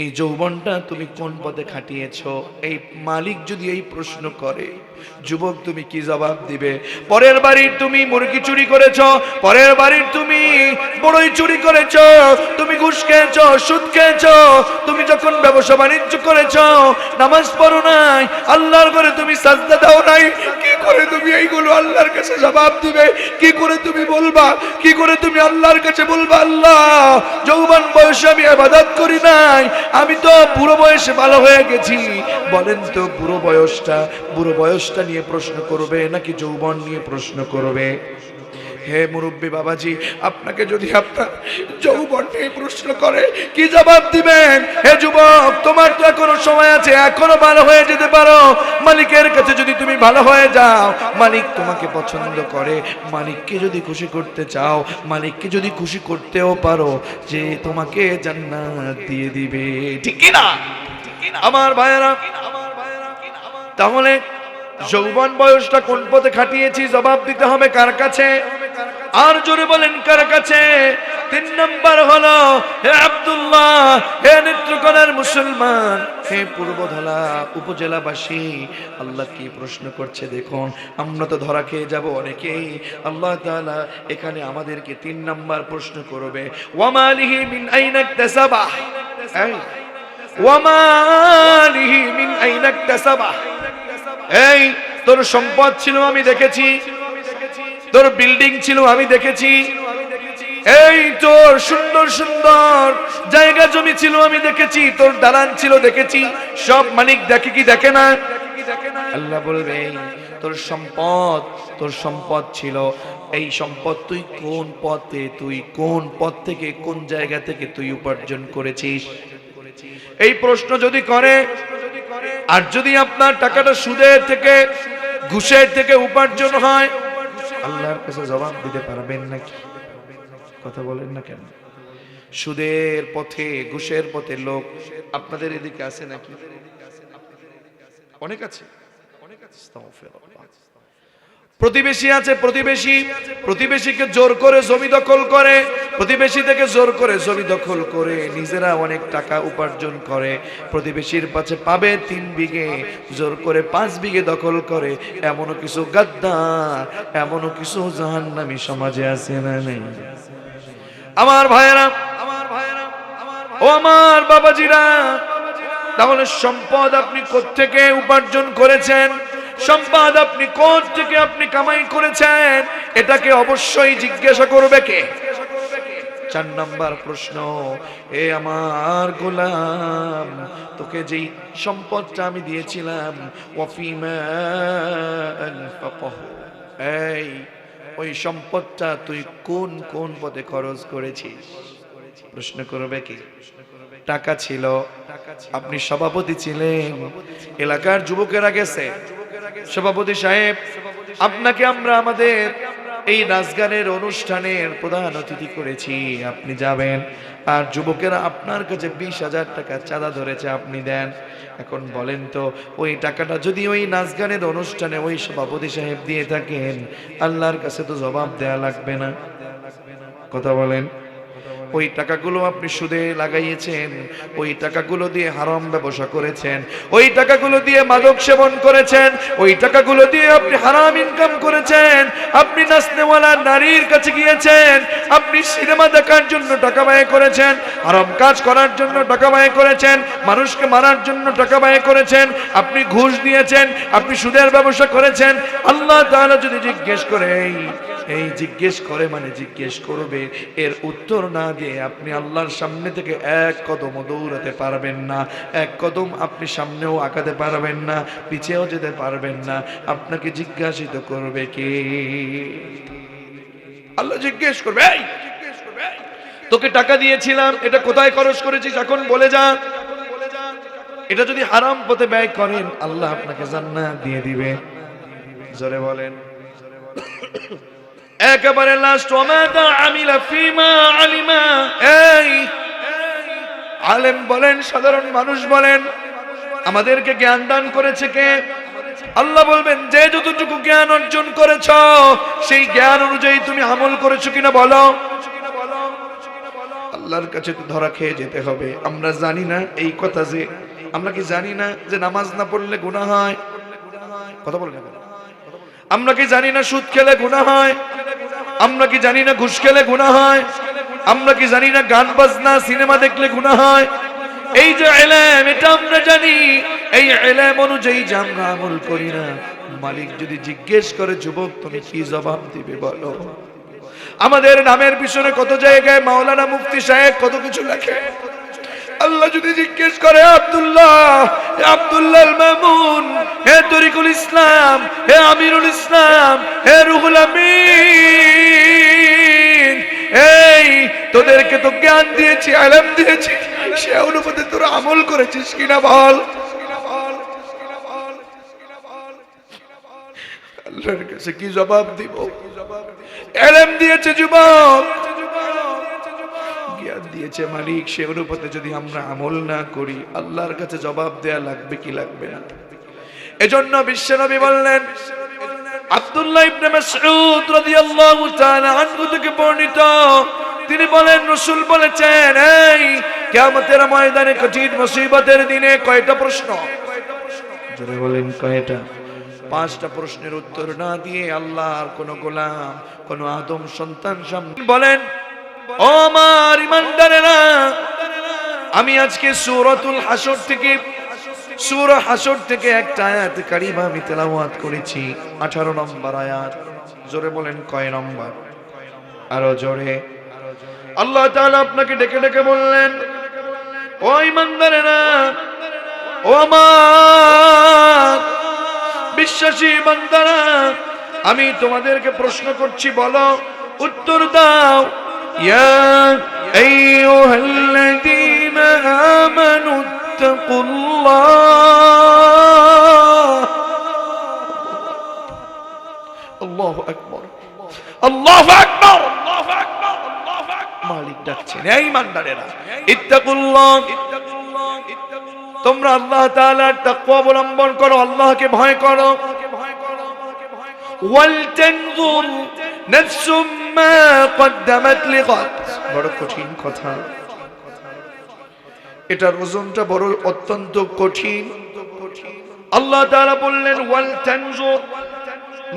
এই যৌবনটা তুমি কোন পথে খাটিয়েছ? এই মালিক যদি এই প্রশ্ন করে, যুবক তুমি কি জবাব দিবে? পরের বাড়ির তুমি মুরগি চুরি করেছ, পরের বাড়ির তুমি বড়ই চুরি করেছ, তুমি ঘুষ খেয়েছ, সুদ খেয়েছ, তুমি যখন ব্যবসা বাণিজ্য করেছ, নামাজ পড়ো নাই, আল্লাহর ঘরে তুমি সাজদা দাও নাই, কি করে তুমি এইগুলো আল্লাহর কাছে জবাব দিবে? কি করে তুমি বলবা? কি করে তুমি আল্লাহর কাছে বলবা? আল্লাহ, যৌবন বয়সে আমি আবাদত করি নাই। আমি তো বুড়ো বয়সে ভালো হয়ে গেছি। বলেন তো, বুড়ো বয়সটা বুড়ো বয়সটা নিয়ে প্রশ্ন করবে নাকি যৌবন নিয়ে প্রশ্ন করবে? হে মুরব্বী বাবাজি, আপনাকে যদি আপনার যৌবন নিয়ে প্রশ্ন করে, কি জবাব দিবেন? হে যুবক, তোমার তো এখনও সময় আছে, এখনও ভালো হয়ে যেতে পারো। মালিকের কাছে যদি তুমি ভালো হয়ে যাও, মালিক তোমাকে পছন্দ করে, মালিককে যদি খুশি করতে চাও, মালিককে যদি খুশি করতেও পারো, যে তোমাকে জান্নাত দিয়ে দিবে। ঠিক কি না? আমার ভাইয়েরা, তাহলে যৌবন বয়সটা কোন পথে খাটিয়েছি, জবাব দিতে হবে কার কাছে? আর জোরে বলেন কার কাছে? তিন নম্বর হলো, হে আব্দুল্লাহ, হে নেত্রকোনার মুসলমান, হে পূর্বধলা উপজেলাবাসী, আল্লাহ কি প্রশ্ন করছে দেখুন, আমরা তো ধরা খেয়ে যাব অনেকেই। আল্লাহ তাআলা এখানে আমাদেরকে তিন নম্বর প্রশ্ন করবে ওয়ামালিহি মিন আইনা ইকতাসাবা? এই ওয়ামালিহি মিন আইনা ইকতাসাবা? এই, তোর সম্পদ ছিল, আমি দেখেছি। তোর বিল্ডিং ছিল, আমি দেখেছি। এই তোর সুন্দর সুন্দর জায়গা জমি ছিল, আমি দেখেছি। তোর দালান ছিল, দেখেছি। সব মালিক দেখে কি দেখে না? আল্লাহ বলবে, তোর সম্পদ তোর সম্পদ ছিল। এই সম্পদ তুই কোন পথে, তুই কোন পথ থেকে, কোন জায়গা থেকে তুই উপার্জন করেছিস? এই প্রশ্ন যদি করে, আর যদি আপনার টাকাটা সুদের থেকে, ঘুষের থেকে উপার্জন হয় আল্লাহর কাছে জবাব দিতে পারবেন নাকি? কথা বলেন না কেন? সুদের পথে, ঘুষের পথে লোক আপনাদের এদিকে আছে নাকি? অনেক আছে। অনেক আছে। প্রতিবেশী আছে, প্রতিবেশী। প্রতিবেশীকে জোর করে জমি দখল করে। প্রতিবেশী থেকে জোর করে জমি দখল করে। নিজেরা অনেক টাকা উপার্জন করে। প্রতিবেশীর পাশে পাবে তিন বিঘে, জোর করে পাঁচ বিঘে দখল করে। এমনও কিছু গাদ্দার, এমনও কিছু জাহান্নামী সমাজে আছে না নেই? আমার ভাইয়েরা আমার ভাইয়েরা, ও আমার বাবাজিরা, তাহলে সম্পদ আপনি কোত্থেকে উপার্জন করেছেন? সম্পদ আপনি কোথ থেকে আপনি কামাই করেছেন? এটাকে অবশ্যই জিজ্ঞাসা করবে কে? চার নাম্বার প্রশ্ন, এ আমার গোলাম, তোকে যেই সম্পদটা আমি দিয়েছিলাম। এই, ওই সম্পদটা তুই কোন কোন পথে খরচ করেছিস? প্রশ্ন করবে কি? টাকা ছিল। আপনি সভাপতি ছিলেন। এলাকার যুবকেরা গেছে। সভাপতি সাহেব, আপনাকে আমরা আমাদের এই নাচ গানের অনুষ্ঠানের প্রধান অতিথি করেছি। আপনি যাবেন। আর যুবকেরা আপনার কাছে বিশ হাজার টাকা চাঁদা ধরেছে, আপনি দেন। এখন বলেন তো, ওই টাকাটা যদি ওই নাচ গানের অনুষ্ঠানে ওই সভাপতি সাহেব দিয়ে থাকেন, আল্লাহর কাছে তো জবাব দেয়া লাগবে না। কথা বলেন। ওই টাকাগুলো আপনি সুদে লাগাইয়েছেন, ওই টাকাগুলো দিয়ে হারাম ব্যবসা করেছেন, ওই টাকাগুলো দিয়ে মাদক সেবন করেছেন, ওই টাকাগুলো দিয়ে আপনি হারাম ইনকাম করেছেন, আপনি নাচনেওয়ালা নারীর কাছে গিয়েছেন, আপনি সিনেমা দেখার জন্য টাকা ব্যয় করেছেন, হারাম কাজ করার জন্য টাকা ব্যয় করেছেন, মানুষকে মারার জন্য টাকা ব্যয় করেছেন, আপনি ঘুষ দিয়েছেন, আপনি সুদের ব্যবসা করেছেন, আল্লাহ তাআলা যদি জিজ্ঞেস করে এই জিজ্ঞেস করে মানে জিজ্ঞেস করবে এর উত্তর না দিয়ে আপনি আল্লাহর সামনে থেকে এক কদম দৌড়াতে পারবেন না এক কদম আপনি সামনেও আঁকাতে পারবেন না পিছেও যেতে পারবেন না। আপনাকে জিজ্ঞাসিত করবে কে? আল্লাহ জিজ্ঞেস করবে "এই, তোকে টাকা দিয়েছিলাম এটা কোথায় খরচ করেছিস? এখন বলে যা। এটা যদি হারাম পথে ব্যয় করেন আল্লাহ আপনাকে জান্নাত দিয়ে দিবে। জোরে বলেন। একেবারে লাস্ট ওমাদা আমিলা ফিমা আলিমা। এই আলেম বলেন, সাধারণ মানুষ বলেন, আমাদেরকে জ্ঞান দান করেছে কে? আল্লাহ বলবেন, যে যতটুকু জ্ঞান অর্জন করেছ, সেই জ্ঞান অনুযায়ী তুমি আমল করেছ কিনা বলো। আল্লাহর কাছে তো ধরা খেয়ে যেতে হবে। আমরা জানি না এই কথা যে, আমরা কি জানি না যে নামাজ না পড়লে গুণা হয়? কথা বলে না? আমরা কি জানি না সুদ খেলে গুণা হয়? আমরা কি জানি না ঘুষ খেলে গুণা হয়? আমরা কি জানি না গান, বাজনা, সিনেমা দেখলে গুণা হয়? এই যে এলাম, এটা আমরা জানি। এই এলাম অনুযায়ী যে আমরা আমল করি না। মালিক যদি জিজ্ঞেস করে, যুবক, তুমি কি জবাব দিবে বলো? আমাদের নামের পিছনে কত জায়গায় মাওলানা মুফতি সাহেব কত কিছু লেখে। আল্লাহ যদি জিজ্ঞেস করে, আব্দুল্লাহ আব্দুল্লাহ মামুন, হে তরিকুল ইসলাম, হে আমিরুল ইসলাম, হে রুহুল আমিন, এই তোদেরকে তো জ্ঞান দিয়েছি, আলম দিয়েছি, সে অনুপাতে তোরা আমল করেছিস কিনা বল? আল্লাহর কাছে কি জবাব দিব? এলম দিয়েছে যুবক। জ্ঞান দিয়েছে মালিক, সে অনুপাতে যদি আমরা আমল না করি, আল্লাহর কাছে জবাব দেয়া লাগবে কি লাগবে না? এজন্য বিশ্বনবী বললেন, আব্দুল্লাহ ইবনে মাসউদ রাদিয়াল্লাহু তাআলা আনহু থেকে বর্ণিত, তিনি বলেন, রাসূল বলেছেন, এই কিয়ামতের ময়দানে কঠিন মুসিবতের দিনে কয়টা প্রশ্ন? জোরে বলেন, কয়টা? পাঁচটা প্রশ্নের উত্তর না দিয়ে আল্লাহর কোন গোলাম, কোন আদম সন্তান সামনে বলেন আমি আজকে সূরাতুল হাসর থেকে, সূরা হাসর থেকে একটা আয়াত কারিমা আমি তেলাওয়াত করেছি 18 নম্বর আয়াত। জোরে বলেন, কয় নম্বর? আরও জোরে। আল্লাহ তাআলা আপনাকে ডেকে ডেকে বললেন, ও ইমানদারেরা, ও আমার বিশ্বাসী বান্দারা আমি তোমাদেরকে প্রশ্ন করছি, বলো, উত্তর দাও। ইয়া আইয়ুহাল্লাযীনা আমানু তাকুল্লাহ আল্লাহু আকবার আল্লাহু আকবার আল্লাহু আকবার আল্লাহু আকবার মালিক ডাকছেন। এই ইমানদারেরা। ইত্তাকুল্লাহ তোমরা আল্লাহ তাআলার তাকওয়া অবলম্বন করো, আল্লাহকে ভয় করো। ওয়ালতানজুর নাফসুম মা কদ্দামাত লিগাদ বড় কঠিন কথা। এটার ওজনটা বড় অত্যন্ত কঠিন। আল্লাহ তাআলা বললেন ওয়ালতানজুর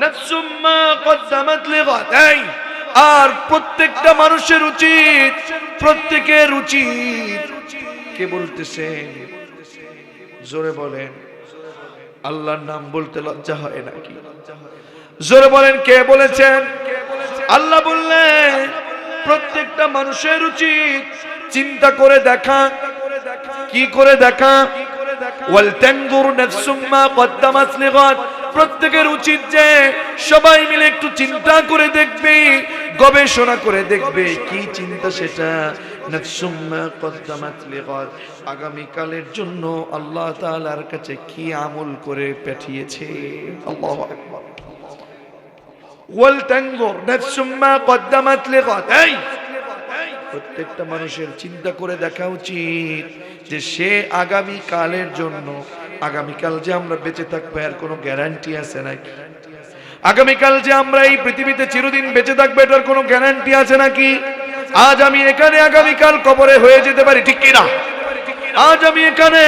নাফসুম মা কদ্দামাত লিগাদ এই আর প্রত্যেকটা মানুষের উচিত প্রত্যেকের উচিত। কে বলতেছেন জোরে বলেন। আল্লাহর নাম বলতে লজ্জা হয় নাকি? জোরে বলেন, কে বলেছেন? আল্লাহ বললেন, প্রত্যেকটা মানুষের উচিত চিন্তা করে দেখা। কি করে দেখা? প্রত্যেকের উচিত যে সবাই মিলে একটু চিন্তা করে দেখবে, গবেষণা করে দেখবে, কি চিন্তা সেটা? লিগাদ। জন্য আল্লাহ তাআলার কাছে কি আমল করে পাঠিয়েছে? আল্লাহু আকবার ওয়াল তানজুর নাফসুম মা কদ্দামাত লিগাদ এই প্রত্যেকটা মানুষের চিন্তা করে দেখা উচিত যে সে আগামী কালের জন্য, আগামীকাল যে আমরা বেঁচে থাকব এর কোনো গ্যারান্টি আছে নাকি? আগামীকাল যে আমরা এই পৃথিবীতে চিরদিন বেঁচে থাকব এটার কোনো গ্যারান্টি আছে নাকি? আজ আমি এখানে আগামীকাল কবরে হয়ে যেতে পারি, ঠিক কিনা? আজ আমি এখানে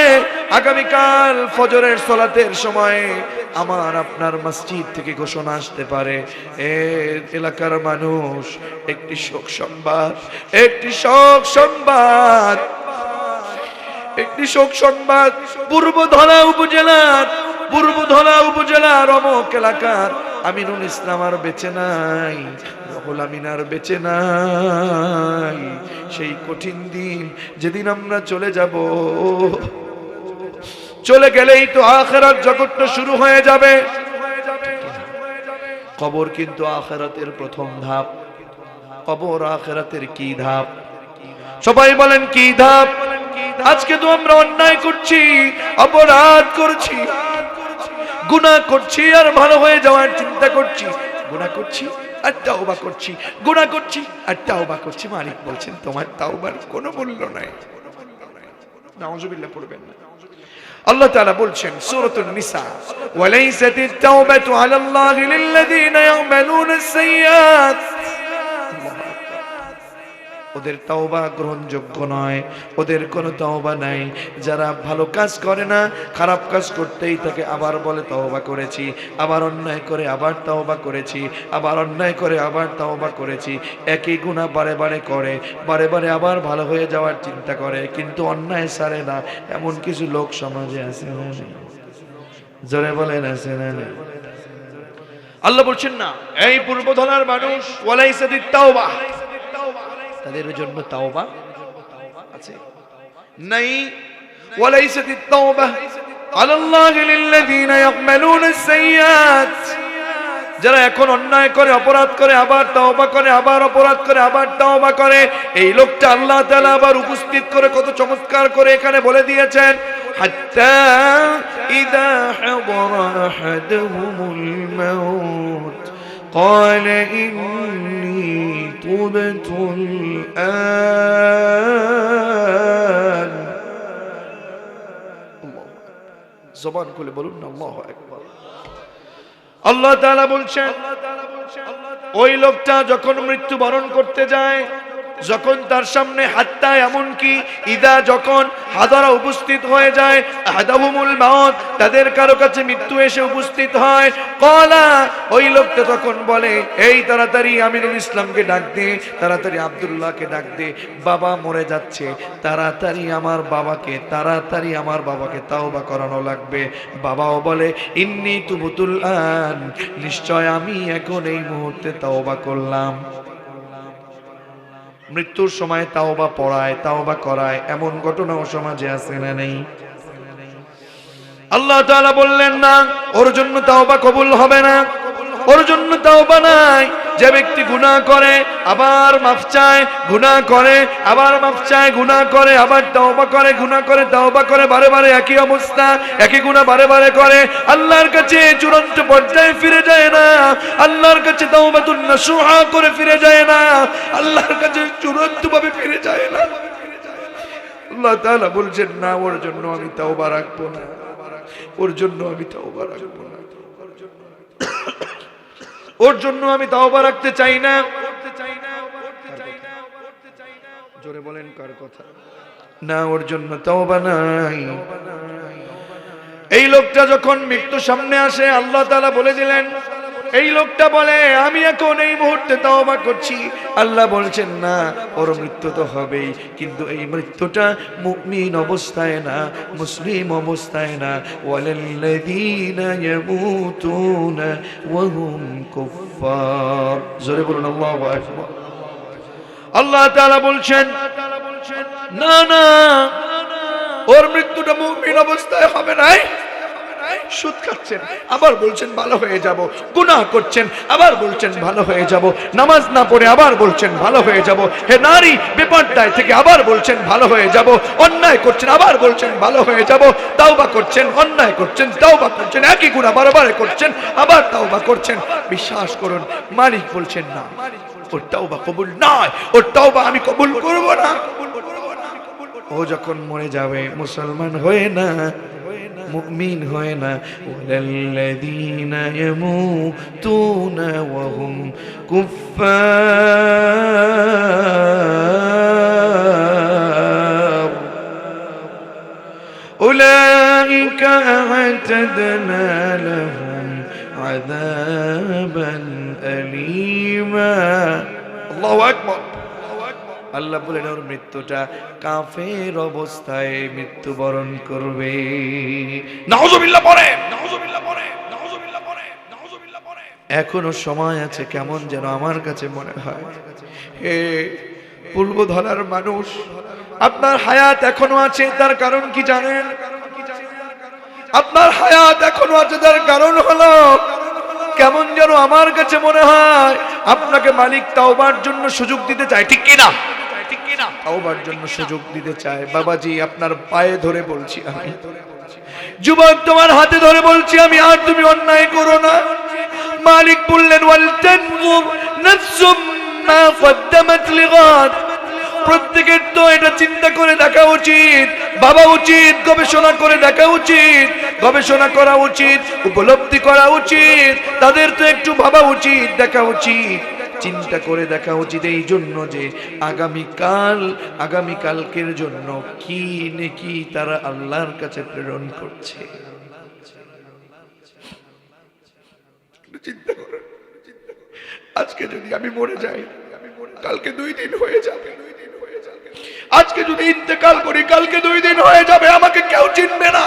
আগামীকাল ফজরের সলাতের সময়ে আমার আপনার মসজিদ থেকে ঘোষণা আসতে পারে। এ এলাকার মানুষ, একটি শোক সংবাদ, একটি শোক সংবাদ, একটি শোক সংবাদ। পূর্বধলা উপজেলার পূর্বধলা উপজেলার অমক এলাকার আমিনুল ইসলাম আর বেঁচে নাই, রহুল আমিন আর বেঁচে নাই। সেই কঠিন দিন যেদিন আমরা চলে যাব চলে গেলেই তো আখেরাত জগৎটা শুরু হয়ে যাবে। কবর কিন্তু আখেরাতের প্রথম ধাপ। কবর আখেরাতের কি ধাপ? সবাই বলেন কি ধাপ? আজকে তো আমরা অন্যায় করছি, অপরাধ করছি গুনাহ করছি, আর ভালো হয়ে যাওয়ার চিন্তা করছি। গুনাহ করছি, আর তাওবা করছি। গুনাহ করছি, আর তাওবা করছি। মালিক বলছেন, তোমার তাও তাওবার কোনো মূল্য নাই। নাউজুবিল্লাহ পড়বেন না। আল্লাহ তাআলা বলছেন সূরাতুন নিসা ওয়ালাইসাতিত তাওবাতু আলাল্লাহি লিল্লাযীনা ইয়ামালুনা আস-সাইয়্যাত ও ওদের তাওবা গ্রহণযোগ্য নয়, ওদের কোনো তাওবা নাই। যারা ভালো কাজ করে না, খারাপ কাজ করতেই থাকে আবার বলে, তাওবা করেছি। আবার অন্যায় করে আবার তাওবা করেছি, আবার অন্যায় করে আবার তাওবা করেছি। একই গুণা বারে বারে করে, বারে বারে আবার ভালো হয়ে যাওয়ার চিন্তা করে, কিন্তু অন্যায় সারে না। এমন কিছু লোক সমাজে আছে জোরে বলেন, আছে না? আল্লাহ বলছেন না, এই পূর্বধনার মানুষ ওয়ালাইসাদিত তাওবা। তাদের জন্য তাওবা আছে নাই ওয়ালাইসাদিত তাওবা على الله للذين يعملون السيئات যারা এখন অন্যায় করে অপরাধ করে আবার তাওবা করে আবার অপরাধ করে আবার তাওবা করে এই লোকটা আল্লাহ তাআলা আবার উপস্থিত করে কত চমৎকার করে এখানে বলে দিয়েছেন হাত্তা ইদা হাদরা আহাদুহুমুল মাউত قال إني تبت الآن জবান খুলে বলুন না আল্লাহ একবার আল্লাহ তাআলা বলছেন ওই লোকটা যখন মৃত্যুবরণ করতে যায় যখন তার সামনে হাত্তা এমনকি ইদা যখন হাদারা উপস্থিত হয়ে যায় হাদাহুমুল মাউত, তাদের কারও কাছে মৃত্যু এসে উপস্থিত হয়। কলা, ওই লোকটা তখন বলে, এই তাড়াতাড়ি আমিনুল ইসলামকে ডাক দে, তাড়াতাড়ি আব্দুল্লাহকে ডাক দে, বাবা মরে যাচ্ছে, তাড়াতাড়ি আমার বাবাকে, তাড়াতাড়ি আমার বাবাকে তাওবা করানো লাগবে। বাবাও বলে, ইন্নি তুবুতুল আন, নিশ্চয় আমি এখন এই মুহূর্তে তাওবা করলাম। মৃত্যুর সময় তাও বা পড়ায় তাও বা করায়, এমন ঘটনাও সমাজে আছে না নেই? আল্লাহ বললেন না, ওর জন্য তাও বা কবুল হবে না, ওর জন্য তাও বা নাই। যে ব্যক্তি গুনাহ করে, আবার মাফ চায়, গুনাহ করে, আবার মাফ চায়, গুনাহ করে, আবার তাওবা করে, গুনাহ করে, তাওবা করে, বারে বারে একই অবস্থা, একই গুনাহ বারে বারে করে। আল্লাহর কাছে চূড়ান্ত পর্যায়ে ফিরে যায় না। আল্লাহর কাছে তাওবাতুন নাসুহা করে ফিরে যায় না। আল্লাহর কাছে চূড়ান্ত ভাবে ফিরে যায় না। আল্লাহ তাআলা বলছেন, না, ওর জন্য আমি তাওবা রাখব না। ওর জন্য আমি তাওবা রাখব না। ওর জন্য আমি তাওবা রাখতে চাই না। জোরে বলেন কার কথা? না, ওর জন্য তাওবা নাই। এই লোকটা যখন মৃত্যু সামনে আসে, আল্লাহ তাআলা বলে দিলেন এই লোকটা বলে, আমি এখন এই মুহূর্তে তাওবা করছি। আল্লাহ বলছেন, না, ওর মৃত্যু তো হবেই, কিন্তু এই মৃত্যুটা মুমিন অবস্থায় না, মুসলিম অবস্থায় না। ওয়ালাল্লাযীনা ইয়ামুতুনা ওয়া হুম কুফফার। জোরে বলুন, আল্লাহু আকবার। আল্লাহ তাআলা বলছেন, না না, ওর মৃত্যুটা মুমিন অবস্থায় হবে নাই। সুদ খাচ্ছেন, আবার বলছেন ভালো হয়ে যাব, গুনাহ করছেন, আবার বলছেন ভালো হয়ে যাব, নামাজ না পড়ে আবার বলছেন ভালো হয়ে যাব, হে নারী বেপর্দায় থেকে আবার বলছেন ভালো হয়ে যাব, অন্যায় করছেন আবার বলছেন ভালো হয়ে যাব, তাওবা করছেন, অন্যায় করছেন, তাওবা করছেন, একই গুনাহ বারবার করছেন, আবার তাওবা করছেন। বিশ্বাস করুন, মালিক বলছেন না, ওর তাওবা কবুল নয়, ওর তাওবা আমি কবুল করব না। ও যখন মরে যাবে, মুসলমান হয়ে না مؤمن هنا ولا الذين يموتون وهم كفار. أولئك أعتدنا لهم عذابا أليما. الله أكبر. আল্লাহ বলেন ওর মৃত্যুটা কাফের অবস্থায় মৃত্যুবরণ করবে। নাউজুবিল্লাহ পড়ে নাউজুবিল্লাহ পড়ে নাউজুবিল্লাহ পড়ে নাউজুবিল্লাহ পড়ে। এখনও সময় আছে কেমন যেন আমার কাছে মনে হয়। হে পূর্ব ধরার মানুষ আপনার হায়াত এখনও আছে তার কারণ কি জানেন? আপনার হায়াত এখনও আছে তার কারণ হলো কেমন যেন আমার কাছে মনে হয় আপনাকে মালিক তাওবার জন্য সুযোগ দিতে চায় ঠিক কিনা? কিনা? তাওবার জন্য সুযোগ দিতে চায়। বাবাজি আপনার পায়ে ধরে বলছি আমি। যুবক তোমার হাতে ধরে বলছি আমি আর তুমি অন্যায় করো না। মালিক বললেন প্রত্যেকের তো এটা চিন্তা করে দেখা উচিত ভাবা উচিত গবেষণা করে দেখা উচিত গবেষণা করা উচিত উপলব্ধি করা উচিত তাদের তো একটু ভাবা উচিত দেখা উচিত। চিন্তা করে দেখা উচিত এই জন্য যে আগামীকাল, আগামীকালকের জন্য কি নেকি তারা আল্লাহর কাছে প্রেরণ করছে। চিন্তা করুন আজকে যদি আমি মরে যাই, কালকে দুই দিন হয়ে যাবে। আজকে যদি ইন্তেকাল করি, কালকে দুই দিন হয়ে যাবে, আমাকে কেউ চিনবে না।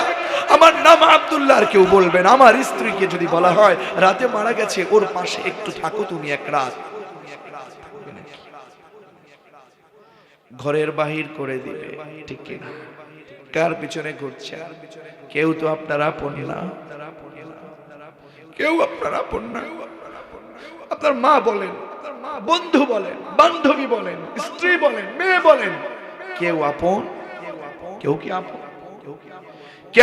আমার নাম আব্দুল্লাহ কেউ বলবেন আমার স্ত্রীকে যদি বলা হয়, রাতে মারা গেছে, ওর পাশে একটু থাকো তুমি এক রাত। ঘরের বাহির করে দিবে। ঠিক কিনা? কার পিছনে ঘুরছে? কেউ তো আপনার আপন না। কেউ আপনার আপন না। আপনার মা বলেন, বন্ধু বলেন, বান্ধবী বলেন, স্ত্রী বলেন, মেয়ে বলেন, কেউ আপন? কেউ কি আপন?